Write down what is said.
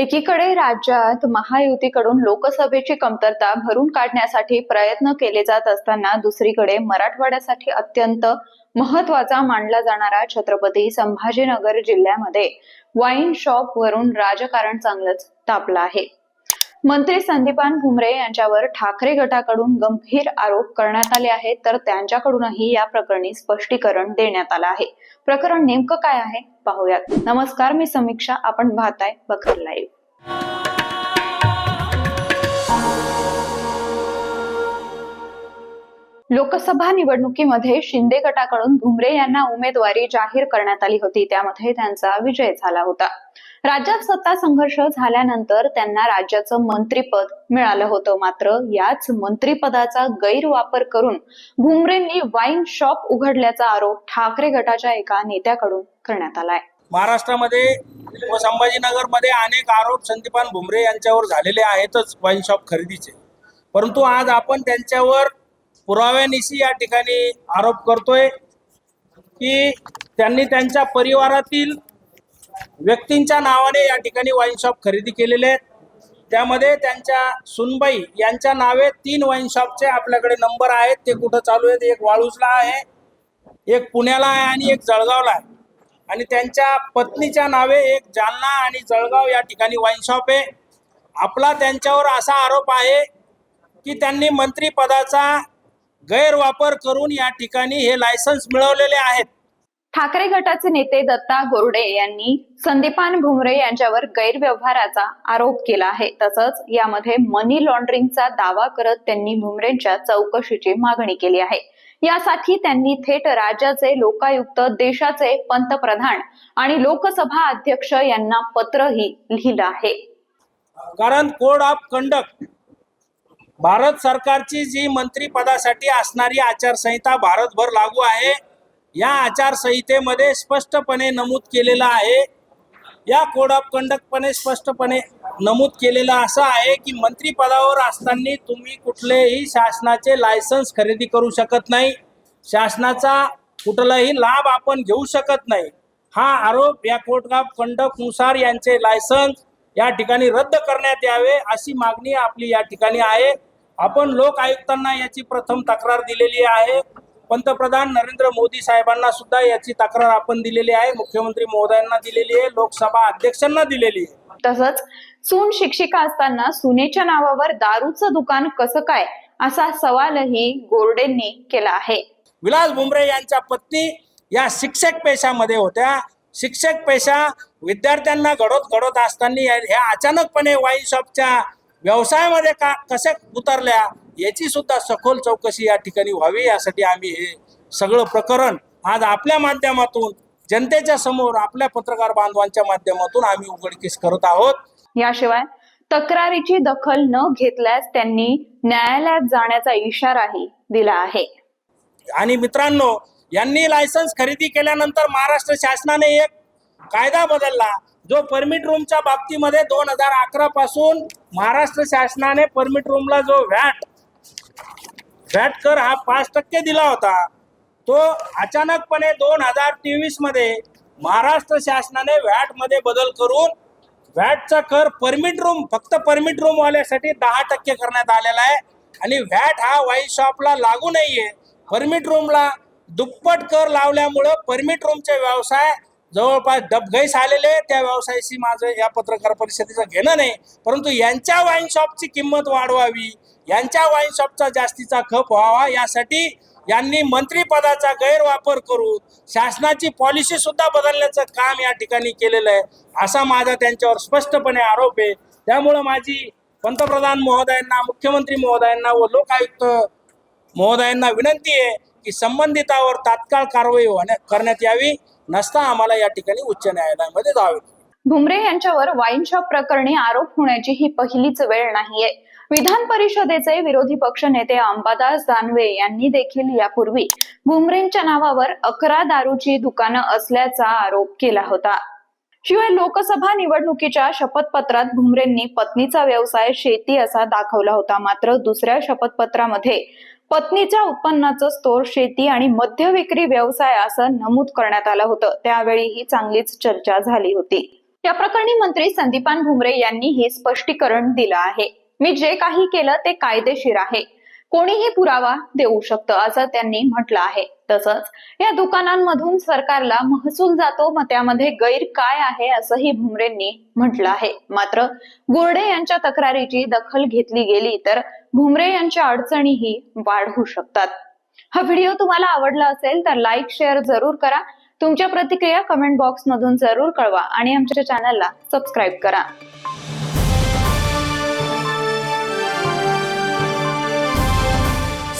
एकीकडे राज्यात महायुतीकडून लोकसभेची कमतरता भरून काढण्यासाठी प्रयत्न केले जात असताना दुसरीकडे मराठवाड्यासाठी अत्यंत महत्त्वाचा मानला जाणारा छत्रपती संभाजीनगर जिल्ह्यामध्ये वाईन शॉप वरून राजकारण चांगलंच तापलं आहे. मंत्री संदीपान भुमरे यांच्यावर ठाकरे गटाकडून गंभीर आरोप करण्यात आले आहेत तर त्यांच्याकडूनही या प्रकरणी स्पष्टीकरण देण्यात आलं आहे. प्रकरण नेमकं काय आहे? पाहूयात. नमस्कार मी समीक्षा. आपण पाहताय बखर लाईव्ह. लोकसभा निवडणुकीमध्ये शिंदे गटाकडून भुमरे यांना उमेदवारी जाहीर करण्यात आली होती. त्यामध्ये त्यांचा विजय झाला होता. राज्यात सत्ता संघर्ष झाल्यानंतर त्यांना राज्याचं मंत्रीपद मिळालं होतं. मात्र याच मंत्रीपदाचा गैरवापर करून भुमरेंनी वाईन शॉप उघडल्याचा आरोप ठाकरे गटाच्या एका नेत्याकडून करण्यात आलाय. महाराष्ट्रामध्ये व संभाजीनगरमध्ये अनेक आरोप संदीपान भुमरे यांच्यावर झालेले आहेतच वाईन शॉप खरेदीचे. परंतु आज आपण त्यांच्यावर पुराव्यानिशी या ठिकाणी आरोप करतोय की त्यांनी त्यांच्या परिवारातील व्यक्तींच्या नावाने या ठिकाणी वाईन शॉप खरेदी केलेले आहेत. त्यामध्ये त्यांच्या सुनबाई यांच्या नावे तीन वाईन शॉपचे आपल्याकडे नंबर आहेत. ते कुठं चालू आहेत? एक वाळूजला आहे एक पुण्याला आहे आणि एक जळगावला आहे. आणि त्यांच्या पत्नीच्या नावे एक जालना आणि जळगाव या ठिकाणी वाईन शॉप आहे. आपला त्यांच्यावर असा आरोप आहे की त्यांनी मंत्रीपदाचा गैरवापर करून या ठिकाणी हे लायसन्स मिळवलेले आहेत. ठाकरे गटाचे नेते दत्ता गोरडे यांनी संदीपान भुमरे यांच्यावर गैरव्यवहाराचा आरोप केला आहे. तसंच यामध्ये मनी लॉन्ड्रिंगचा दावा करत त्यांनी भुमरेंच्या चौकशीची मागणी केली आहे. यासाठी त्यांनी थेट राज्याचे लोकायुक्त देशाचे पंतप्रधान आणि लोकसभा अध्यक्ष यांना पत्रही लिहिलं आहे. कारण कोड ऑफ कंडक्ट भारत सरकारची जी मंत्रीपदासाठी असणारी आचारसंहिता भारतभर लागू आहे या आचारसंहितेमध्ये स्पष्टपणे नमूद केलेलं आहे. या कोड ऑफ कंडक्टपणे स्पष्टपणे नमूद केलेलं असं आहे की मंत्रीपदावर असताना तुम्ही कुठलेही शासनाचे लायसन्स खरेदी करू शकत नाही. शासनाचा कुठलाही लाभ आपण घेऊ शकत नाही. हा आरोप या कोड ऑफ कंडक्टनुसार यांचे लायसन्स या ठिकाणी रद्द करण्यात यावे अशी मागणी आपली या ठिकाणी आहे. आपण लोक आयुक्तांना याची प्रथम तक्रार दिलेली आहे. पंतप्रधान नरेंद्र मोदी साहेबांना सुद्धा याची तक्रार आपण दिलेली आहे. मुख्यमंत्री महोदयांना दिलेली आहे. लोकसभा अध्यक्षांना दिलेली आहे. तसंच सून शिक्षिका असताना सुनेच्या नावावर दारूचं दुकान कसं काय? असा सवालही गोरडेंनी केला आहे. विलास भुमरे यांच्या पत्नी या शिक्षक पेशामध्ये होत्या. शिक्षक पेशा विद्यार्थ्यांना घडवत घडवत असताना ह्या अचानकपणे वाईन शॉपच्या व्यवसायामध्ये का कसे उतरल्या याची सुद्धा सखोल चौकशी या ठिकाणी व्हावी यासाठी आम्ही हे सगळं प्रकरण आज आपल्या माध्यमातून जनतेच्या समोर आपल्या पत्रकार बांधवांच्या माध्यमातून आम्ही उघडकीस करत आहोत. याशिवाय तक्रारीची दखल न घेतल्यास त्यांनी न्यायालयात जाण्याचा इशाराही दिला आहे. आणि मित्रांनो यांनी लायसन्स खरेदी केल्यानंतर महाराष्ट्र शासनाने एक कायदा बदलला जो परमिट रूमच्या बाबतीमध्ये दोन हजार अकरा पासून महाराष्ट्र शासनाने परमिट रूमला जो व्हॅट व्हॅट कर हा पाच टक्के दिला होता. तो अचानकपणे दोन हजार तेवीसमध्ये महाराष्ट्र शासनाने व्हॅटमध्ये बदल करून व्हॅटचा कर परमिट रूम फक्त परमिट रूम वाल्यासाठी दहा टक्के करण्यात आलेला आहे. आणि व्हॅट हा वाईन शॉपला लागू नाहीये. परमिट रूमला दुप्पट कर लावल्यामुळं परमिट रूमचे व्यवसाय जवळपास डबघैस आलेले त्या व्यवसायाशी माझं या पत्रकार परिषदेचं घेणं नाही. परंतु यांच्या वाईन शॉपची किंमत वाढवावी यांच्या वाईन शॉपचा जास्तीचा खप व्हावा यासाठी यांनी मंत्रीपदाचा गैरवापर करून शासनाची पॉलिसी सुद्धा बदलण्याचं काम या ठिकाणी केलेलं आहे. असा माझा त्यांच्यावर स्पष्टपणे आरोप आहे. त्यामुळं माझी पंतप्रधान महोदयांना मुख्यमंत्री महोदयांना व लोकायुक्त महोदयांना विनंती आहे की संबंधितावर तात्काळ कारवाई होण्या करण्यात यावी. नसता आम्हाला या ठिकाणी उच्च न्यायालयामध्ये जावे. भुमरे यांच्यावर वाईन शॉप प्रकरणी आरोप होण्याची ही पहिलीच वेळ नाहीये. विधान परिषदेचे विरोधी पक्ष नेते अंबादास दानवे यांनी देखील यापूर्वी भुमरेंच्या नावावर अकरा दारूची दुकानं असल्याचा आरोप केला होता. शिवाय लोकसभा निवडणुकीच्या शपथपत्रात भुमरेंनी पत्नीचा व्यवसाय शेती असा दाखवला होता. मात्र दुसऱ्या शपथपत्रामध्ये पत्नीच्या उत्पन्नाचं स्तोर शेती आणि मद्य विक्री व्यवसाय असं नमूद करण्यात आलं होतं. त्यावेळी ही चांगलीच चर्चा झाली होती. या प्रकरणी मंत्री संदीपान भुमरे यांनी हे स्पष्टीकरण दिलं आहे. मी जे काही केलं ते कायदेशीर आहे. कोणीही पुरावा देऊ शकतं असं त्यांनी म्हटलं आहे. तसंच या दुकानांमधून सरकारला महसूल जातो मग त्यामध्ये गैर काय आहे असंही भुमरेंनी म्हटलं आहे. मात्र गुर्डे यांच्या तक्रारीची दखल घेतली गेली तर भुमरे यांच्या अडचणीही वाढू शकतात. हा व्हिडिओ तुम्हाला आवडला असेल तर लाईक शेअर जरूर करा. तुमच्या प्रतिक्रिया कमेंट बॉक्स मधून जरूर कळवा आणि आमच्या चॅनलला सबस्क्राईब करा.